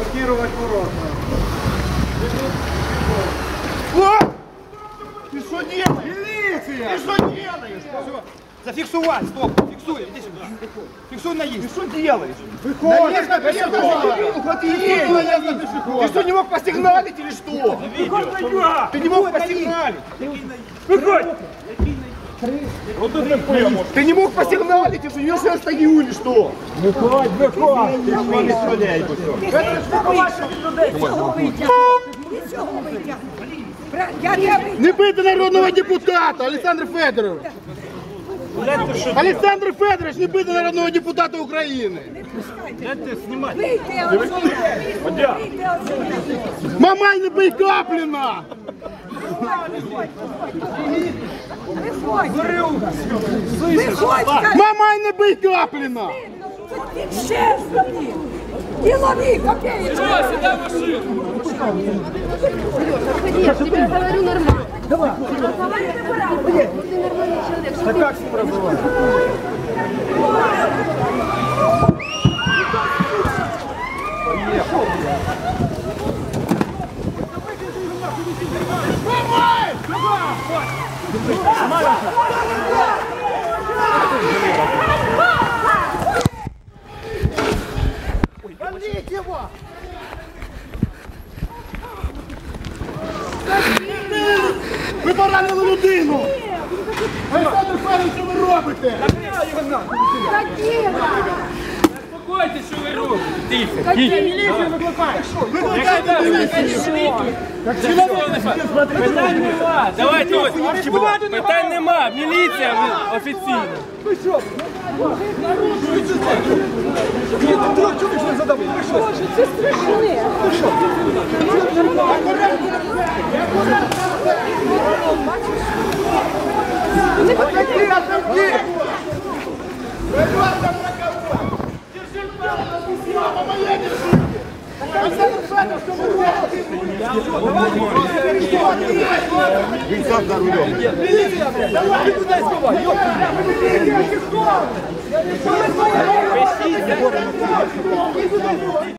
Блокировать ворота. Ты что делаешь? Милиция! Ты что делаешь? Все, зафиксовать, стоп, фиксуй, иди сюда. Фиксуй наезд. Ты что делаешь? Выходишь Наезд на пешехода! На. Ты что, не мог посигналить или что? Ты не мог посигналить? Выходь! Вот это прямо. Ты не мог посигналить, если я сейчас стою или что? Выходь, выходь! Я не Не бити народного депутата, Олександр Федорович! Олександр Федорович, не бити народного депутата України! Мамай не бий Капліна! Виходь! Виходь! Мамай не бий Капліна! Ти чесно, блін! Ділові, копеї! Я тебе говорю нормально. Давай. Ты нормальный человек. Что ты- Как с ним разговаривать? Ви поранили людину! Олександр Федорович, що ви робите? Спокойтесь, що ви робите. Тихо. Викликайте міліцію! Питань нема. Давайте ось. Питань нема. Міліція ви- офіційно. Отойди, Він сам за рулем. Давай, куди сховай? Міліція,